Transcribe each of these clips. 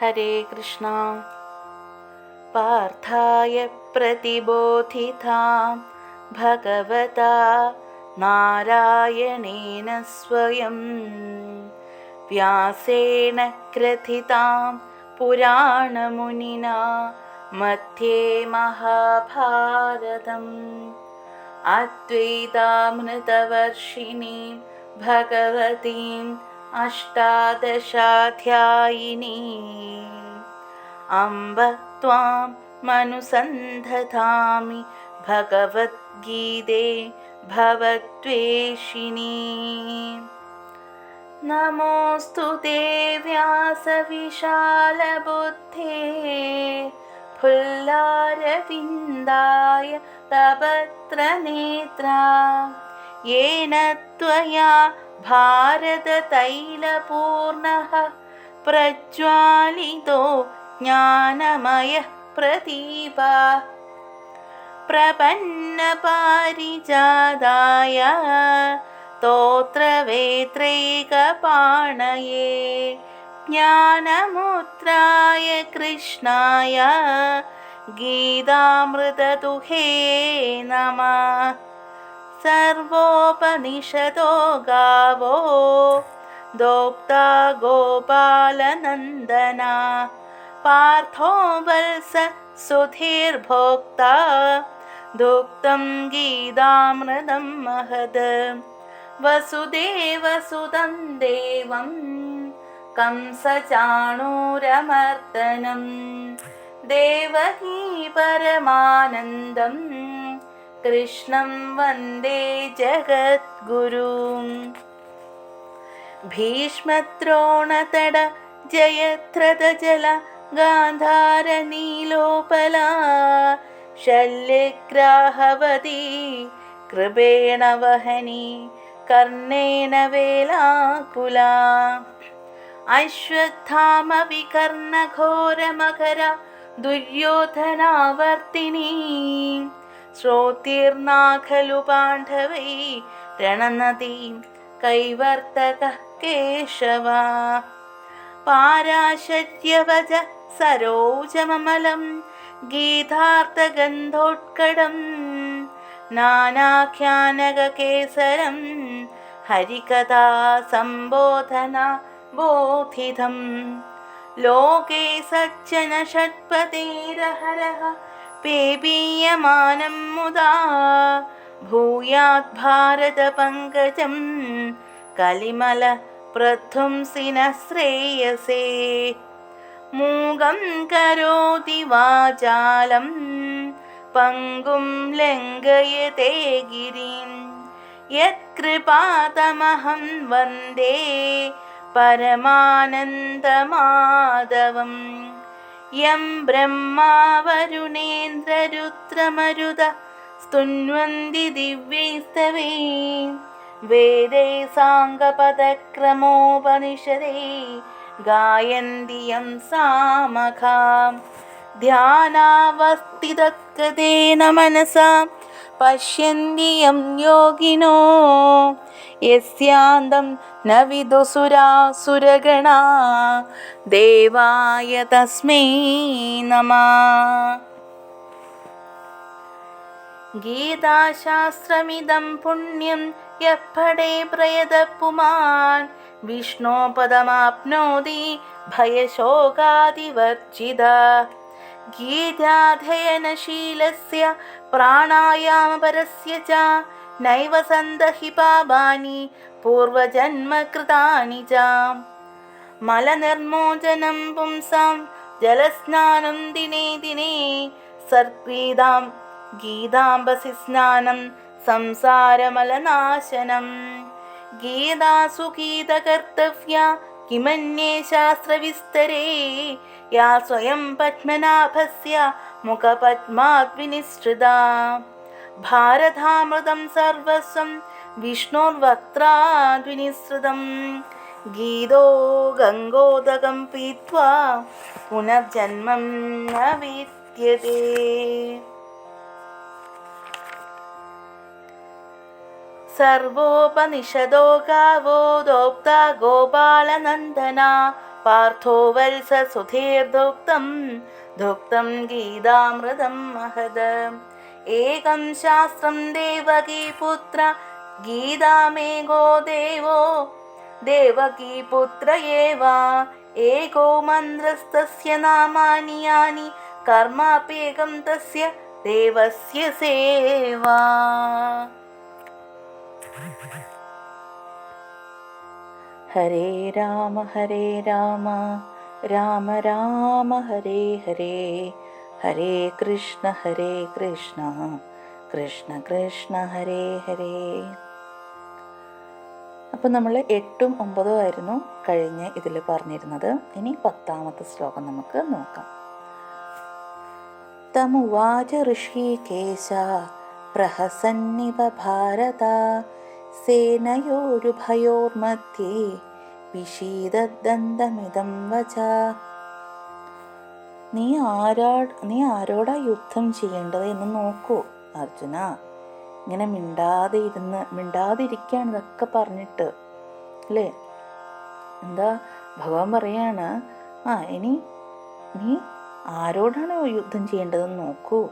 हरे कृष्णा। पार्थाय प्रतिबोधितां भगवता नारायणेन स्वयं। व्यासेन क्रथितां पुराणमुनिना मध्ये महाभारतम्। अद्वैतामृतवर्षिणीं भगवतीं अष्टादशाध्यायिनीम् अम्ब त्वां मनुसन्धतामि भगवद्गीते भवद्वेषिणी। नमोऽस्तु ते व्यासविशालबुद्धे फुल्लारविन्दाय तपत्रनेत्रा। येन त्वया भारततैलपूर्णः प्रज्वालितो ज्ञानमयः प्रदीपा। प्रपन्नपारिजादाय स्तोत्रवेत्रैकपाणये ज्ञानमुद्राय कृष्णाय गीतामृतदुहे नमः सर्वोपनिषदो गावो दोक्ता गोपालनन्दना पार्थो वल्स सुधीर्भोक्ता दुग्धं गीतामृतं महद वसुदेवसुतं देवं कंसचाणूरमर्दनं देवकी परमानन्दं कृष्णं वन्दे जगद्गुरुम् भीष्मद्रोणतड जयत्रदजल गान्धारनीलोपला शल्यग्राहवती कृपेण वहनी कर्णेन वेलाकुला अश्वत्थामविकर्णघोरमकरा दुर्योधनावर्तिनी ശ്രോതീർണാ ഖലു പാണ്ഡവൈ രണനദീം കൈവർത്തക കേശവ. പാരാശര്യവജ സരോജമമലം ഗീതാർത്ഥഗന്ധോത്കടം നാനാഖ്യാനകേസരം ഹരികഥാ സംബോധന ബോധിതം. ലോകേ സജ്ജന ഷട്പതേരഹരഃ पेपीयमानं मुदा भूयात् भारतपङ्कजं कलिमल प्रथुंसि श्रेयसे। मूगं करोति वाचालं पङ्गुं लङ्घयते गिरिं। यत्कृपातमहं वन्दे परमानन्दमाधवम्। യം ബ്രഹ്മാവരുണേന്ദ്രരുദ്രമരുത സ്തുന്വന്തി ദിവ്യൈസ്തവേ. വേദൈ സാംഗപദക്രമോപനിഷദൈ ഗായന്തി യം സാമഖാം. ധ്യാനാവസ്ഥിതകൃതേന മനസാ പശ്യന്തി യം യോഗിനോ? യസ്യാന്തം ന വിദുസുരാസുരഗണ ദേവായ തസ്മൈ നമ. ഗീതാശാസ്ത്രമിതം പുണ്യം യപ്പടേ പ്രയത പുമാൻ വിഷ്ണോപദമാപ്നോതി ഭയശോകാതിവർജിത. ഗീതാധ്യയനശീലസ്യ പ്രാണായാമപരസ്യ ച നൈവ സന്തഹി പാപാനി പൂർവജന്മകൃതാനി ച. മലനിർമോചനം പുംസാം ജലസ്നാനം ദിനേ ദിനേ സർക്രീതാം ഗീതാംബസി സ്നാനം സംസാരമലനാശനം. ഗീതാസു ഗീതകർത്തവ്യ കിമന്യേ ശാസ്ത്രവിസ്തരേ യാ സ്വയം പത്മനാഭസ്യ മുഖപത്മാത് വിനിസൃത ഭാരതാമൃതം സർവസ്വം വിഷ്ണോർവക്ത്രാദ്വിനിസൃതം ഗീതോ ഗംഗോദകം പീത്വാ പുനർജന്മം വിദ്യതേ सर्वोपनिषदो गावोदोक्ता गोपालनन्दना पार्थो वल्स सुधेर्धोक्तं भोक्तं गीतामृदम् महदम् एकं शास्त्रं देवकीपुत्र गीतामे गो देवो देवकीपुत्र एव। एको मन्द्रस्तस्य नामानि यानि कर्माप्य तस्य देवस्य सेवा। ഹരേ രാമ ഹരേ രാമ രാമ രാമ ഹരേ ഹരേ ഹരേ കൃഷ്ണ ഹരേ കൃഷ്ണ കൃഷ്ണ കൃഷ്ണ ഹരേ ഹരേ. അപ്പം നമ്മൾ എട്ടും ഒമ്പതും ആയിരുന്നു കഴിഞ്ഞ് ഇതിൽ പറഞ്ഞിരുന്നത്. ഇനി പത്താമത്തെ ശ്ലോകം നമുക്ക് നോക്കാം. തമുവാച ഋഷികേശ പ്രഹസന്നിവ ഭാരത സേനയോരുഭയോർമധ്യേ വിഷീദന്തമിതം വച. നീ ആരാ നീ ആരോടാ യുദ്ധം ചെയ്യേണ്ടത് എന്ന് നോക്കൂ അർജുന. ഇങ്ങനെ മിണ്ടാതെ ഇരുന്ന് മിണ്ടാതിരിക്കുകയാണ് ഇതൊക്കെ പറഞ്ഞിട്ട് അല്ലേ? എന്താ ഭഗവാൻ പറയാണ് ആ ഇനി നീ ആരോടാണ് യുദ്ധം ചെയ്യേണ്ടതെന്ന് നോക്കൂ.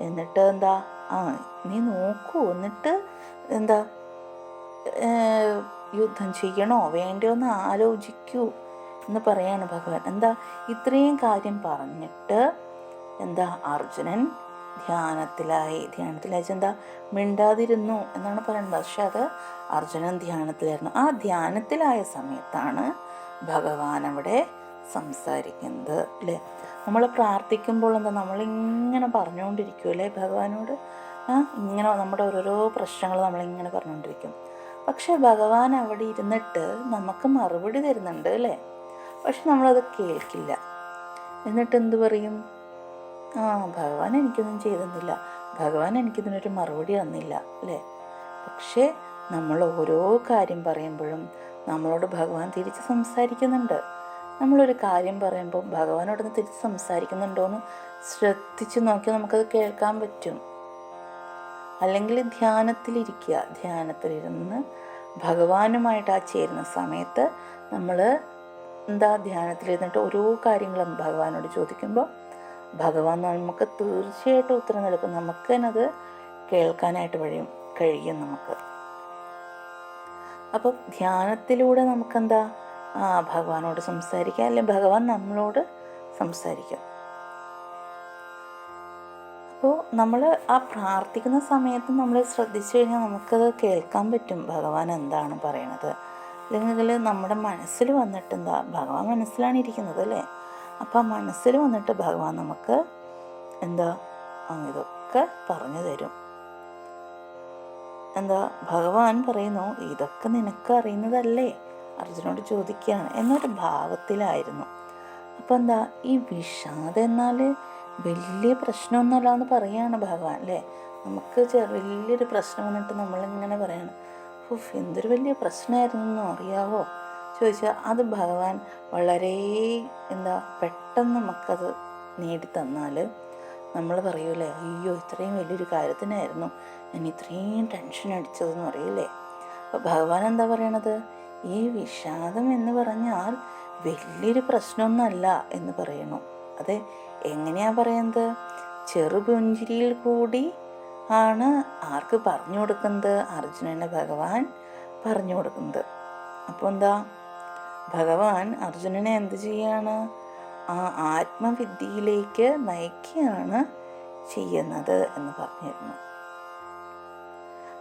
എന്നിട്ട് എന്താ ആ നീ നോക്കൂ എന്നിട്ട് എന്താ യുദ്ധം ചെയ്യണോ? വേണ്ടോ എന്ന് ആലോചിക്കൂ എന്ന് പറയാണ് ഭഗവാൻ. എന്താ? ഇത്രയും കാര്യം പറഞ്ഞിട്ട് എന്താ അർജുനൻ ധ്യാനത്തിലായി. ധ്യാനത്തിലായി എന്താ? മിണ്ടാതിരുന്നു എന്നാണ് പറയുന്നത്. പക്ഷെ അത് അർജുനൻ ധ്യാനത്തിലായിരുന്നു. ആ ധ്യാനത്തിലായ സമയത്താണ് ഭഗവാൻ അവിടെ സംസാരിക്കുന്നത് അല്ലേ? നമ്മൾ പ്രാർത്ഥിക്കുമ്പോൾ എന്താ? നമ്മളിങ്ങനെ പറഞ്ഞുകൊണ്ടിരിക്കും അല്ലേ ഭഗവാനോട്? ഇങ്ങനെ നമ്മുടെ ഓരോരോ പ്രശ്നങ്ങൾ നമ്മളിങ്ങനെ പറഞ്ഞുകൊണ്ടിരിക്കും. പക്ഷെ ഭഗവാൻ അവിടെ ഇരുന്നിട്ട് നമുക്ക് മറുപടി തരുന്നുണ്ട് അല്ലേ? പക്ഷെ നമ്മളത് കേൾക്കില്ല. എന്നിട്ട് എന്തു പറയും? ആ ഭഗവാൻ എനിക്കൊന്നും ചെയ്തെന്നില്ല. ഭഗവാൻ എനിക്കിതിനൊരു മറുപടി തന്നില്ല അല്ലേ? പക്ഷേ നമ്മൾ ഓരോ കാര്യം പറയുമ്പോഴും നമ്മളോട് ഭഗവാൻ തിരിച്ച് സംസാരിക്കുന്നുണ്ട്. നമ്മളൊരു കാര്യം പറയുമ്പോൾ ഭഗവാനോടൊന്ന് തിരിച്ച് സംസാരിക്കുന്നുണ്ടോ എന്ന് ശ്രദ്ധിച്ച് നോക്കി നമുക്കത് കേൾക്കാൻ പറ്റും. അല്ലെങ്കിൽ ധ്യാനത്തിലിരിക്കുക. ധ്യാനത്തിലിരുന്ന് ഭഗവാനുമായിട്ട് ആ ചേരുന്ന സമയത്ത് നമ്മൾ എന്താ ധ്യാനത്തിലിരുന്നിട്ട് ഓരോ കാര്യങ്ങളും ഭഗവാനോട് ചോദിക്കുമ്പോൾ ഭഗവാൻ നമുക്ക് തീർച്ചയായിട്ടും ഉത്തരം നൽകും. നമുക്ക് തന്നെ അത് കേൾക്കാനായിട്ട് വഴിയും കഴിയും നമുക്ക്. അപ്പോൾ ധ്യാനത്തിലൂടെ നമുക്കെന്താ? ഭഗവാനോട് സംസാരിക്കാം. അല്ലെങ്കിൽ ഭഗവാൻ നമ്മളോട് സംസാരിക്കും. അപ്പോൾ നമ്മൾ ആ പ്രാർത്ഥിക്കുന്ന സമയത്ത് നമ്മൾ ശ്രദ്ധിച്ചു കഴിഞ്ഞാൽ നമുക്കത് കേൾക്കാൻ പറ്റും. ഭഗവാൻ എന്താണ് പറയണത്? അല്ലെങ്കിൽ നമ്മുടെ മനസ്സിൽ വന്നിട്ട് എന്താ? ഭഗവാൻ മനസ്സിലാണ് ഇരിക്കുന്നത് അല്ലേ? അപ്പോൾ ആ മനസ്സിൽ വന്നിട്ട് ഭഗവാൻ നമുക്ക് എന്താ? ഇതൊക്കെ പറഞ്ഞു തരും. എന്താ? ഭഗവാൻ പറയുന്നു ഇതൊക്കെ നിനക്ക് അറിയുന്നതല്ലേ? അർജുനോട് ചോദിക്കുകയാണ് എന്നൊരു ഭാവത്തിലായിരുന്നു. അപ്പോൾ എന്താ? ഈ വിഷാദം എന്നാൽ വലിയ പ്രശ്നമൊന്നുമല്ല എന്ന് പറയാണ് ഭഗവാൻ അല്ലേ? നമുക്ക് വലിയൊരു പ്രശ്നം വന്നിട്ട് നമ്മളിങ്ങനെ പറയാണ് ഉഫ് എന്തൊരു വലിയ പ്രശ്നമായിരുന്നു അറിയാവോ? ചോദിച്ചാൽ അത് ഭഗവാൻ വളരെ എന്താ പെട്ടെന്ന് നമുക്കത് നേടിത്തന്നാൽ നമ്മൾ പറയൂലേ അയ്യോ ഇത്രയും വലിയൊരു കാര്യത്തിനായിരുന്നു ഞാൻ ഇത്രയും ടെൻഷൻ അടിച്ചതെന്ന് അറിയില്ലേ അപ്പോൾ ഭഗവാൻ എന്താ പറയണത്? ഈ വിഷാദം എന്ന് പറഞ്ഞാൽ വലിയൊരു പ്രശ്നമൊന്നുമല്ല എന്ന് പറയണു. അതെ എങ്ങനെയാണ് പറയുന്നത് ചെറുപുഞ്ചിരിയിൽ കൂടി ആണ് ആർക്ക് പറഞ്ഞു കൊടുക്കുന്നത് അർജുനന് ഭഗവാൻ പറഞ്ഞു കൊടുക്കുന്നത് അപ്പോൾ എന്താ? ഭഗവാൻ അർജുനനെ എന്ത് ചെയ്യാണ്? ആ ആത്മവിദ്യയിലേക്ക് നയിക്കുകയാണ് ചെയ്യുന്നത് എന്ന് പറഞ്ഞിരുന്നു.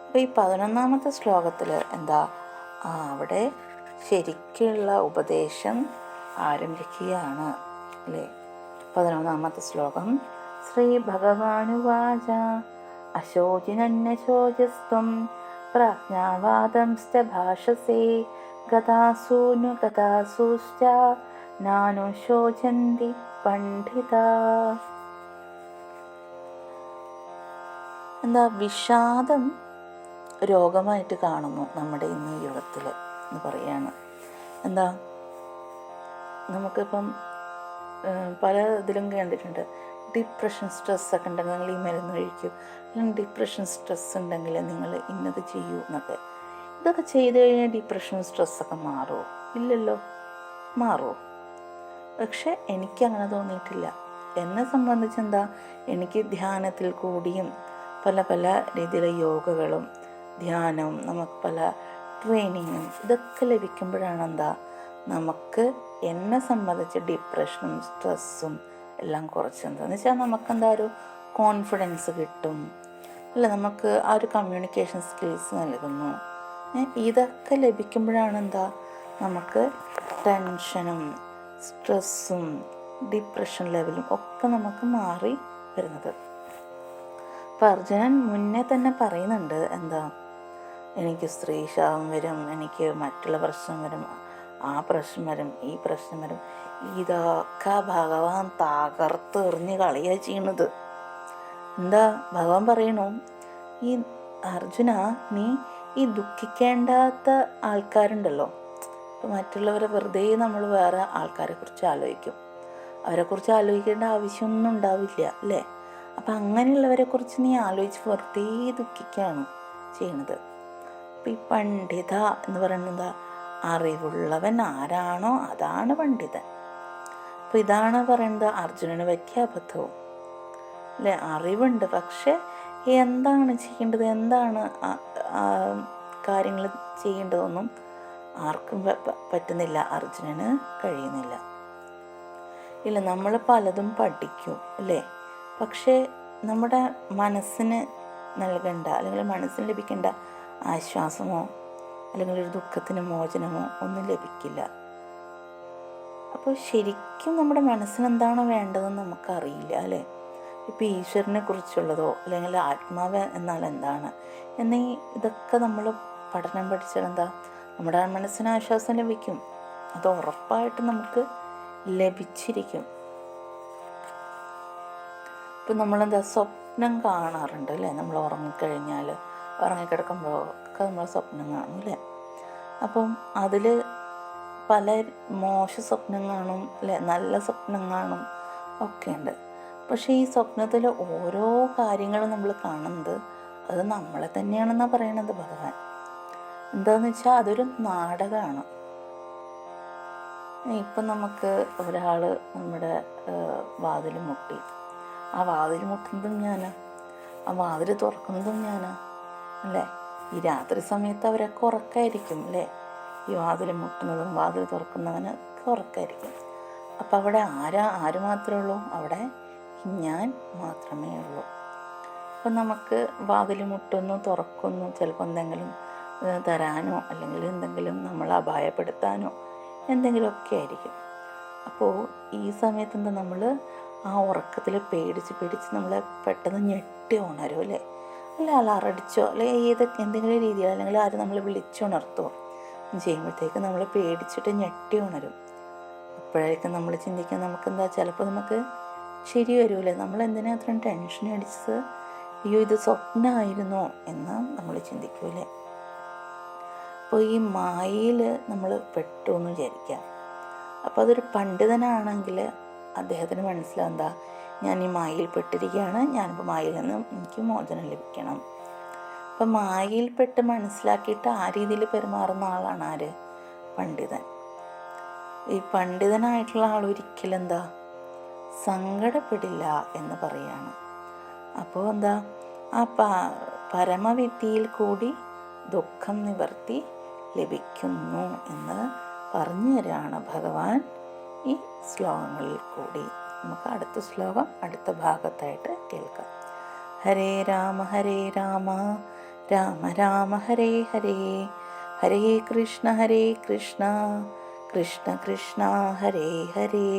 അപ്പോൾ ഈ പതിനൊന്നാമത്തെ ശ്ലോകത്തിൽ എന്താ? ആ അവിടെ ശരിക്കുള്ള ഉപദേശം ആരംഭിക്കുകയാണ് അല്ലേ? പതിനൊന്നാമത്തെ ശ്ലോകം. ശ്രീ ഭഗവാനുവാച. അശോചിനന്യശോചസ്ത്വം പ്രാജ്ഞാവാദംശ്ച ഭാഷസേ. ഗതാസൂനു ഗതാസൂശ്ച. നാനു ശോചന്തി പണ്ഡിത. എന്താ വിഷാദം രോഗമായിട്ട് കാണുന്നു നമ്മുടെ ഇന്ന് യുഗത്തിൽ എന്ന് പറയാണ്. എന്താ നമുക്കിപ്പം പല ഇതിലും കണ്ടിട്ടുണ്ട്. ഡിപ്രഷൻ സ്ട്രെസ് ഒക്കെ ഉണ്ടെങ്കിൽ നിങ്ങൾ ഈ മരുന്ന് കഴിക്കൂ. അല്ലെങ്കിൽ ഡിപ്രഷൻ സ്ട്രെസ് ഉണ്ടെങ്കിൽ നിങ്ങൾ ഇന്നത് ചെയ്യൂ എന്നൊക്കെ. ഇതൊക്കെ ചെയ്ത് കഴിഞ്ഞാൽ ഡിപ്രഷൻ സ്ട്രെസ്സൊക്കെ മാറുമോ? ഇല്ലല്ലോ. മാറുമോ? പക്ഷെ എനിക്കങ്ങനെ തോന്നിയിട്ടില്ല. എന്നെ സംബന്ധിച്ച് എന്താ? എനിക്ക് ധ്യാനത്തിൽ കൂടിയും പല പല രീതിയിലെ യോഗകളും ധ്യാനവും നമുക്ക് പല ട്രെയിനിങ്ങും ഇതൊക്കെ ലഭിക്കുമ്പോഴാണ് എന്താ? നമുക്ക് എന്നെ സംബന്ധിച്ച് ഡിപ്രഷനും സ്ട്രെസ്സും എല്ലാം കുറച്ച് വെച്ചാൽ നമുക്കെന്താ ഒരു കോൺഫിഡൻസ് കിട്ടും. അല്ല? നമുക്ക് ആ ഒരു കമ്മ്യൂണിക്കേഷൻ സ്കിൽസ് നൽകുന്നു. ഇതൊക്കെ ലഭിക്കുമ്പോഴാണ് എന്താ? നമുക്ക് ടെൻഷനും സ്ട്രെസ്സും ഡിപ്രഷൻ ലെവലും ഒക്കെ നമുക്ക് മാറി വരുന്നത്. അപ്പം അർജുനൻ മുന്നേ തന്നെ പറയുന്നുണ്ട് എന്താ? എനിക്ക് സ്ത്രീശാവം വരും എനിക്ക് മറ്റുള്ള പ്രശ്നം വരും. ആ പ്രശ്നം വരും ഈ പ്രശ്നം വരും ഇതൊക്കെ ഭഗവാൻ തകർത്തെറിഞ്ഞ് കളിയാ ചെയ്യണത്. എന്താ ഭഗവാൻ പറയണു? ഈ അർജുന നീ ഈ ദുഃഖിക്കേണ്ടാത്ത ആൾക്കാരുണ്ടല്ലോ. ഇപ്പം മറ്റുള്ളവരെ വെറുതെ നമ്മൾ വേറെ ആൾക്കാരെ കുറിച്ച് ആലോചിക്കും. അവരെക്കുറിച്ച് ആലോചിക്കേണ്ട ആവശ്യമൊന്നും ഉണ്ടാവില്ല അല്ലേ? അപ്പം അങ്ങനെയുള്ളവരെ കുറിച്ച് നീ ആലോചിച്ച് വെറുതെ ദുഃഖിക്കുകയാണ് ചെയ്യണത്. അപ്പം ഈ പണ്ഡിത എന്ന് പറയുന്നത് അറിവുള്ളവൻ ആരാണോ അതാണ് പണ്ഡിതൻ. അപ്പം ഇതാണ് പറയുന്നത് അർജുനന് വയ്ക്കിയ അബദ്ധവും. അല്ലേ? അറിവുണ്ട് പക്ഷേ എന്താണ് ചെയ്യേണ്ടത്? എന്താണ് കാര്യങ്ങൾ ചെയ്യേണ്ടതൊന്നും ആർക്കും പറ്റുന്നില്ല. അർജുനന് കഴിയുന്നില്ല. ഇല്ല നമ്മൾ പലതും പഠിക്കും അല്ലേ? പക്ഷേ നമ്മുടെ മനസ്സിന് നൽകേണ്ട അല്ലെങ്കിൽ മനസ്സിന് ലഭിക്കേണ്ട ആശ്വാസമോ അല്ലെങ്കിൽ ഒരു ദുഃഖത്തിന് മോചനമോ ഒന്നും ലഭിക്കില്ല. അപ്പോൾ ശരിക്കും നമ്മുടെ മനസ്സിനെന്താണോ വേണ്ടതെന്ന് നമുക്കറിയില്ല അല്ലേ? ഇപ്പോൾ ഈശ്വരനെ കുറിച്ചുള്ളതോ അല്ലെങ്കിൽ ആത്മാവ് എന്നാൽ എന്താണ്? എന്നീ ഇതൊക്കെ നമ്മൾ പഠനം പഠിച്ചാൽ എന്താ? നമ്മുടെ മനസ്സിന് ആശ്വാസം ലഭിക്കും. അത് ഉറപ്പായിട്ട് നമുക്ക് ലഭിച്ചിരിക്കും. ഇപ്പം നമ്മളെന്താ? സ്വപ്നം കാണാറുണ്ട് അല്ലേ? നമ്മൾ ഉറങ്ങിക്കഴിഞ്ഞാൽ. ഉറങ്ങിക്കിടക്കുമ്പോഴൊക്കെ നമ്മൾ സ്വപ്നം കാണും അല്ലേ? അപ്പം അതിൽ പല മോശ സ്വപ്നം കാണും അല്ലേ? നല്ല സ്വപ്നം കാണും ഒക്കെ ഉണ്ട് പക്ഷേ ഈ സ്വപ്നത്തിൽ ഓരോ കാര്യങ്ങളും നമ്മൾ കാണുന്നത് അത് നമ്മളെ തന്നെയാണെന്നാണ് പറയണത് ഭഗവാൻ. എന്താണെന്ന് വെച്ചാൽ അതൊരു നാടകമാണ് ഇപ്പം നമുക്ക് ഒരാൾ നമ്മുടെ വാതിൽ മുട്ടി. ആ വാതിൽ മുട്ടുന്നതും ഞാനാ. ആ വാതിൽ തുറക്കുന്നതും ഞാനാ. അല്ലേ? ഈ രാത്രി സമയത്ത് അവരൊക്കെ ഉറക്കായിരിക്കും അല്ലേ? ഈ വാതിൽ മുട്ടുന്നതും വാതിൽ തുറക്കുന്നവനൊക്കെ ഉറക്കായിരിക്കും. അപ്പം അവിടെ ആരാ ആര് മാത്രമേ ഉള്ളൂ? അവിടെ ഞാൻ മാത്രമേ ഉള്ളൂ. അപ്പം നമുക്ക് വാതിൽ മുട്ടുന്നു തുറക്കുന്നു ചിലപ്പോൾ എന്തെങ്കിലും തരാനോ അല്ലെങ്കിൽ എന്തെങ്കിലും നമ്മൾ അപായപ്പെടുത്താനോ എന്തെങ്കിലുമൊക്കെ ആയിരിക്കും. അപ്പോൾ ഈ സമയത്ത് എന്താ നമ്മൾ ആ ഉറക്കത്തിൽ പേടിച്ച് പേടിച്ച് നമ്മൾ പെട്ടെന്ന് ഞെട്ടി ഉണരും അല്ലേ? അല്ല അലറടിച്ചോ അല്ലെങ്കിൽ ഏത് എന്തെങ്കിലും രീതിയിൽ അല്ലെങ്കിൽ ആരും നമ്മൾ വിളിച്ചുണർത്തോ ചെയ്യുമ്പോഴത്തേക്ക് നമ്മൾ പേടിച്ചിട്ട് ഞെട്ടി ഉണരും. അപ്പോഴായിരിക്കും നമ്മൾ ചിന്തിക്കാൻ നമുക്ക് എന്താ ചിലപ്പോൾ നമുക്ക് ശരി വരൂലേ? നമ്മൾ എന്തിനാ അത്രയും ടെൻഷൻ അടിച്ചത്? അയ്യോ ഇത് സ്വപ്നമായിരുന്നോ എന്ന് നമ്മൾ ചിന്തിക്കൂലേ? അപ്പോൾ ഈ മായയിൽ നമ്മൾ പെട്ടു എന്ന് വിചാരിക്കാം അപ്പോൾ അതൊരു പണ്ഡിതനാണെങ്കിൽ അദ്ദേഹത്തിന് മനസ്സിലാവും ഞാൻ ഈ മായയിൽപ്പെട്ടിരിക്കുകയാണ്. ഞാനിപ്പോൾ മായയിൽ നിന്ന് എനിക്ക് മോചനം ലഭിക്കണം. അപ്പം മായയിൽപ്പെട്ട് മനസ്സിലാക്കിയിട്ട് ആ രീതിയിൽ പെരുമാറുന്ന ആളാണ് ആര്? പണ്ഡിതൻ. ഈ പണ്ഡിതനായിട്ടുള്ള ആൾ ഒരിക്കലും എന്താ സങ്കടപ്പെടില്ല എന്ന് പറയാണ്. അപ്പോൾ എന്താ? ആ പ പരമവിദ്യയിൽ കൂടി ദുഃഖം നിവർത്തി ലഭിക്കുന്നു എന്ന് പറഞ്ഞു തരാണ് ഭഗവാൻ ഈ ശ്ലോകങ്ങളിൽ കൂടി. നമുക്ക് അടുത്ത ശ്ലോകം അടുത്ത ഭാഗത്തായിട്ട് കേൾക്കാം. ഹരേ രാമ ഹരേ രാമ രാമ രാമ ഹരേ ഹരേ ഹരേ കൃഷ്ണ ഹരേ കൃഷ്ണ കൃഷ്ണ കൃഷ്ണ ഹരേ ഹരേ.